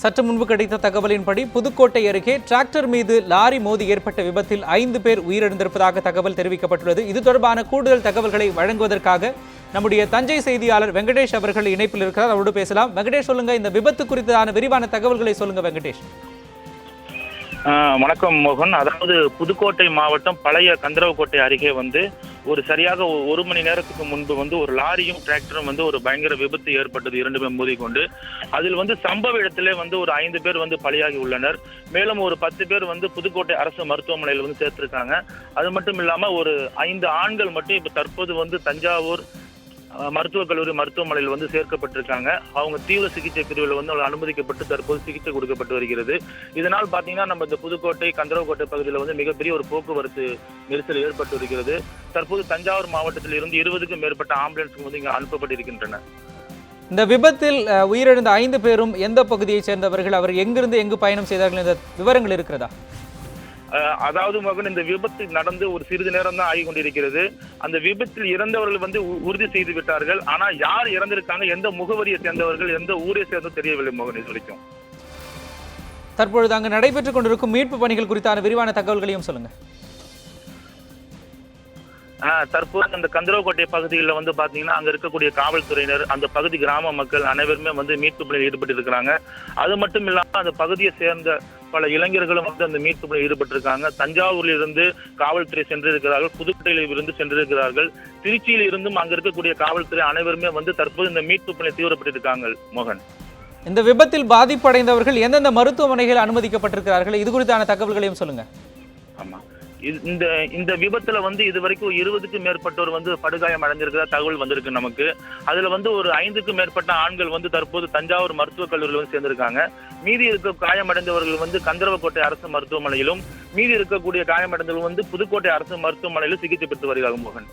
சற்று முன்பு கிடைத்த தகவலின்படி புதுக்கோட்டை அருகே டிராக்டர் மீது லாரி மோதி ஏற்பட்ட விபத்தில் ஐந்து பேர் உயிரிழந்திருப்பதாக தகவல் தெரிவிக்கப்பட்டுள்ளது. இது தொடர்பான கூடுதல் தகவல்களை வழங்குவதற்காக நம்முடைய தஞ்சை செய்தியாளர் வெங்கடேஷ் அவர்கள் இணைப்பில் இருக்கிறார். அவரோடு பேசலாம். வெங்கடேஷ் சொல்லுங்க இந்த விபத்து குறித்தான விரிவான தகவல்களை சொல்லுங்க வெங்கடேஷ். வணக்கம் மோகன். அதாவது புதுக்கோட்டை மாவட்டம் பழைய கந்தரவக்கோட்டை அருகே வந்து ஒரு சரியாக ஒரு மணி நேரத்துக்கு முன்பு வந்து ஒரு லாரியும் டிராக்டரும் வந்து ஒரு பயங்கர விபத்து ஏற்பட்டது இரண்டு மோதிக்கொண்டு அதில் வந்து சம்பவ இடத்திலே வந்து ஒரு ஐந்து பேர் வந்து பலியாகி உள்ளனர். மேலும் ஒரு பத்து பேர் வந்து புதுக்கோட்டை அரசு மருத்துவமனையில் வந்து சேர்த்திருக்காங்க. அது மட்டும் இல்லாம ஒரு ஐந்து ஆண்கள் மட்டும் இப்ப தற்போது வந்து தஞ்சாவூர் மருத்துவக் கல்லூரி மருத்துவமனையில் வந்து சேர்க்கப்பட்டிருக்காங்க. அவங்க தீவிர சிகிச்சை பிரிவில் வந்து அவங்க அனுமதிக்கப்பட்டு தற்போது சிகிச்சை கொடுக்கப்பட்டு வருகிறது. இதனால் பார்த்தீங்கன்னா நம்ம இந்த புதுக்கோட்டை கந்தரவக்கோட்டை பகுதியில் வந்து மிகப்பெரிய ஒரு போக்குவரத்து நெரிசல் ஏற்பட்டு வருகிறது. தற்போது தஞ்சாவூர் மாவட்டத்தில் இருந்து இருபதுக்கும் மேற்பட்ட ஆம்புலன்ஸ் வந்து இங்கே அனுப்பப்பட்டிருக்கின்றன. இந்த விபத்தில் உயிரிழந்த ஐந்து பேரும் எந்த பகுதியைச் சேர்ந்தவர்கள்? அவர் எங்கிருந்து எங்கு பயணம் செய்தார்கள்? என்ற விவரங்கள் இருக்கிறதா? அதாவது மகன் இந்த விபத்து நடந்து ஒரு சிறிது நேரம் தான் ஆகி கொண்டிருக்கிறது அந்த விபத்தில் இறந்தவர்கள் வந்து உ- உறுதி செய்து விட்டார்கள். ஆனா யார் இறந்திருக்காங்க? எந்த முகவரியை சேர்ந்தவர்கள்? எந்த ஊரை சேர்ந்தோ தெரியவில்லை மகன் இது வரைக்கும். தற்பொழுது அங்கு நடைபெற்றுக் கொண்டிருக்கும் மீட்பு பணிகள் குறித்தான விரிவான தகவல்களையும் சொல்லுங்க. தற்போது அந்த கந்தரவக்கோட்டை பகுதிகளில் வந்து பாத்தீங்கன்னா அங்க இருக்கக்கூடிய காவல்துறையினர் அந்த பகுதி கிராம மக்கள் அனைவருமே வந்து மீட்பு பணியில் ஈடுபட்டு இருக்கிறாங்க. அது மட்டும் இல்லாம அந்த பகுதியை சேர்ந்த பல இளைஞர்களும் வந்து அந்த மீட்பு பணியில் ஈடுபட்டிருக்காங்க. தஞ்சாவூரில் இருந்து காவல்துறை சென்றிருக்கிறார்கள் புதுக்கோட்டையில் இருந்து சென்றிருக்கிறார்கள். திருச்சியில் இருந்தும் அங்க இருக்கக்கூடிய காவல்துறை அனைவருமே வந்து தற்போது இந்த மீட்பு பணியை தீவிரப்பட்டிருக்காங்க மோகன். இந்த விபத்தில் பாதிப்படைந்தவர்கள் எந்தெந்த மருத்துவமனைகளில் அனுமதிக்கப்பட்டிருக்கிறார்கள்? இது குறித்தான தகவல்களையும் சொல்லுங்க. ஆமா. இது- இந்த இந்த விபத்துல வந்து இது வரைக்கும் இருபதுக்கும் மேற்பட்டோர் வந்து படுகாயம் அடைஞ்சிருக்கிறதா தகவல் வந்திருக்கு நமக்கு. அதுல வந்து ஒரு ஐந்துக்கும் மேற்பட்ட ஆண்கள் வந்து தற்போது தஞ்சாவூர் மருத்துவக் கல்லூரியில் வந்து சேர்ந்திருக்காங்க. மீதி இருக்க காயமடைந்தவர்கள் வந்து கந்தரவக்கோட்டை அரசு மருத்துவமனையிலும் மீதி இருக்கக்கூடிய காயமடைந்தவர்கள் வந்து புதுக்கோட்டை அரசு மருத்துவமனையிலும் சிகிச்சை பெற்று வருகிறார்கள் மோகன்.